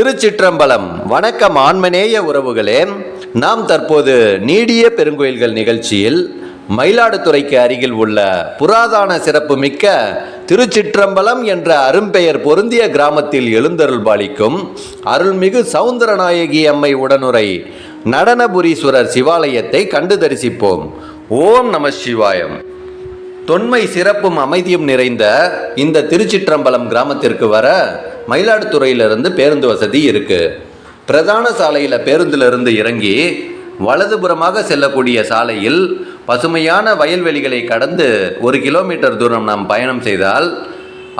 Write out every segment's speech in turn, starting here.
திருச்சிற்றம்பலம். வணக்கம் ஆன்மநேய உறவுகளே. நாம் தற்போது நீடிய பெருங்கோயில்கள் நிகழ்ச்சியில் மயிலாடுதுறைக்கு அருகில் உள்ள புராதான சிறப்புமிக்க திருச்சிற்றம்பலம் என்ற அரும்பெயர் பொருந்திய கிராமத்தில் எழுந்தருள் பாலிக்கும் அருள்மிகு சவுந்தரநாயகி அம்மை உடனுரை நடனபுரீஸ்வரர் சிவாலயத்தை கண்டு தரிசிப்போம். ஓம் நம சிவாயம். தொன்மை சிறப்பும் அமைதியும் நிறைந்த இந்த திருச்சிற்றம்பலம் கிராமத்திற்கு வர மயிலாடுதுறையிலிருந்து பேருந்து வசதி இருக்கு. பிரதான சாலையில் பேருந்திலிருந்து இறங்கி வலதுபுறமாக செல்லக்கூடிய சாலையில் பசுமையான வயல்வெளிகளை கடந்து ஒரு கிலோமீட்டர் தூரம் நாம் பயணம் செய்தால்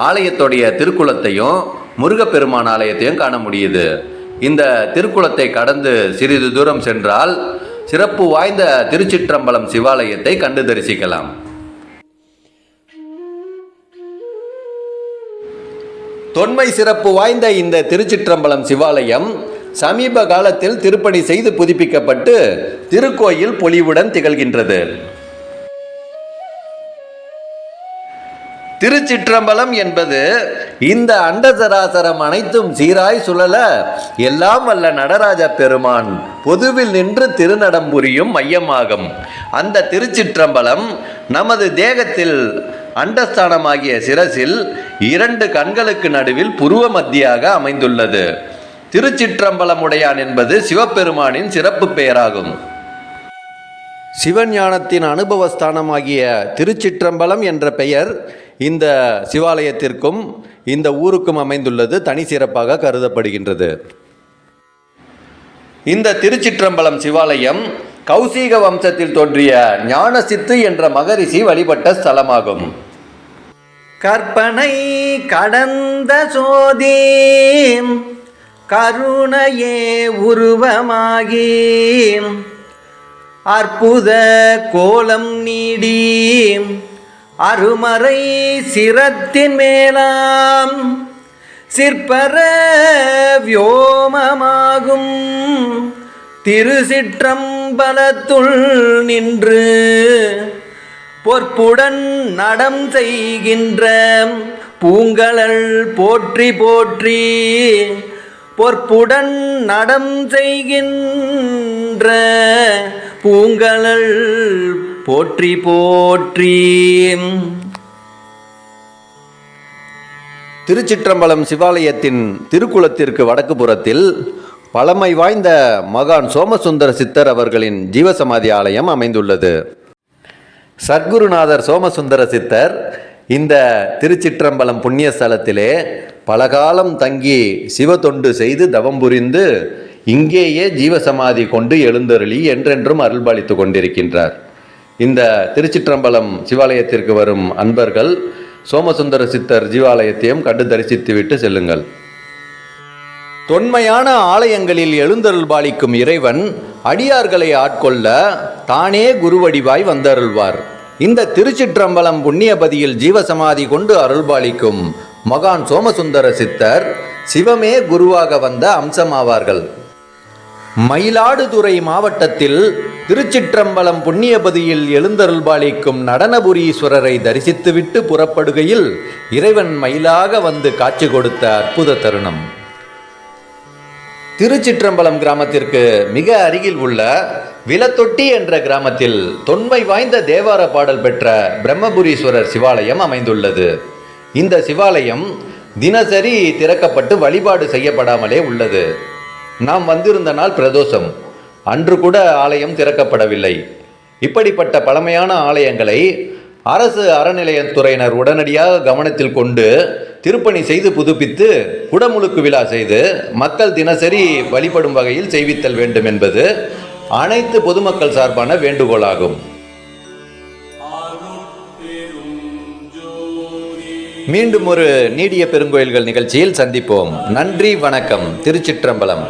ஆலயத்துடைய திருக்குளத்தையும் முருகப்பெருமான் ஆலயத்தையும் காண முடியுது. இந்த திருக்குளத்தை கடந்து சிறிது தூரம் சென்றால் சிறப்பு வாய்ந்த திருச்சிற்றம்பலம் சிவாலயத்தை கண்டு தரிசிக்கலாம். தொன்மை சிறப்பு வாய்ந்த இந்த திருச்சிற்றம்பலம் சிவாலயம் சமீப காலத்தில் திருப்பணி செய்து புதுப்பிக்கப்பட்டு திருக்கோயில் பொலிவுடன் திகழ்கின்றது. திருச்சிற்றம்பலம் என்பது இந்த அண்டசராசரம் அனைத்தும் சீராய் சுழல எல்லாம் வல்ல நடராஜ பெருமான் பொதுவில் நின்று திருநடம் புரியும் மையமாகும். அந்த திருச்சிற்றம்பலம் நமது தேகத்தில் அண்டஸ்தானமாகிய சிரசில் இரண்டு கண்களுக்கு நடுவில் புருவ மத்தியாக அமைந்துள்ளது. திருச்சிற்றம்பலமுடையான் என்பது சிவபெருமானின் சிறப்பு பெயராகும். சிவஞானத்தின் அனுபவஸ்தானமாகிய திருச்சிற்றம்பலம் என்ற பெயர் இந்த சிவாலயத்திற்கும் இந்த ஊருக்கும் அமைந்துள்ளது தனி சிறப்பாக கருதப்படுகின்றது. இந்த திருச்சிற்றம்பலம் சிவாலயம் கௌசிக வம்சத்தில் தோன்றிய ஞானசித்து என்ற மகரிஷி வழிபட்ட ஸ்தலமாகும். கற்பனை கடந்த சோதி கருணையே உருவமாகி அற்புத கோலம் நீடி அருமறை சிரத்தின் மேலாம். சிற்பர வியோமமாகும் திருசிற்றம் பலத்துள் நின்று பொற்புடன் நடம் செய்கின்ற பூங்கழல் போற்றி போற்றி பொற்புடன் நடம் செய்கின்ற பூங்கழல் போற்றி போற்றி. திருச்சிற்றம்பலம் சிவாலயத்தின் திருக்குளத்திற்கு வடக்கு புறத்தில் பழமை வாய்ந்த மகான் சோமசுந்தர சித்தர் அவர்களின் ஜீவசமாதி ஆலயம் அமைந்துள்ளது. சத்குருநாதர் சோமசுந்தர சித்தர் இந்த திருச்சிற்றம்பலம் புண்ணியஸ்தலத்திலே பலகாலம் தங்கி சிவதொண்டு செய்து தவம் புரிந்து இங்கேயே ஜீவசமாதி கொண்டு எழுந்தருளி என்றென்றும் அருள்பாலித்து கொண்டிருக்கின்றார். இந்த திருச்சிற்றம்பலம் சிவாலயத்திற்கு வரும் அன்பர்கள் சோமசுந்தர சித்தர் ஜீவாலயத்தையும் கண்டு தரிசித்துவிட்டு செல்லுங்கள். தொன்மையான ஆலயங்களில் எழுந்தருள் பாலிக்கும் இறைவன் அடியார்களை ஆட்கொள்ள தானே குருவடிவாய் வந்தருள்வார். இந்த திருச்சிற்றம்பலம் புண்ணியபதியில் ஜீவசமாதி கொண்டு அருள்பாலிக்கும் மகான் சோமசுந்தர சித்தர் சிவமே குருவாக வந்த அம்சமாவார்கள். மயிலாடுதுறை மாவட்டத்தில் திருச்சிற்றம்பலம் புண்ணியபதியில் எழுந்தருள்பாலிக்கும் நடனபுரீஸ்வரரை தரிசித்துவிட்டு புறப்படுகையில் இறைவன் மயிலாக வந்து காட்சி கொடுத்த அற்புத தருணம். திருச்சிற்றம்பலம் கிராமத்திற்கு மிக அருகில் உள்ள விலத்தொட்டி என்ற கிராமத்தில் தொன்மை வாய்ந்த தேவார பாடல் பெற்ற பிரம்மபுரீஸ்வரர் சிவாலயம் அமைந்துள்ளது. இந்த சிவாலயம் தினசரி திறக்கப்பட்டு வழிபாடு செய்யப்படாமலே உள்ளது. நாம் வந்திருந்த நாள் பிரதோஷம். அன்று கூட ஆலயம் திறக்கப்படவில்லை. இப்படிப்பட்ட பழமையான ஆலயங்களை அரசு அறநிலையத்துறையினர் உடனடியாக கவனத்தில் கொண்டு திருப்பணி செய்து புதுப்பித்து குடமுழுக்கு விழா செய்து மக்கள் தினசரி வழிபடும் வகையில் செய்வித்தல் வேண்டும் என்பது அனைத்து பொதுமக்கள் சார்பான வேண்டுகோளாகும். மீண்டும் ஒரு நீடிய பெருங்கோயில்கள் நிகழ்ச்சியில் சந்திப்போம். நன்றி வணக்கம். திருச்சிற்றம்பலம்.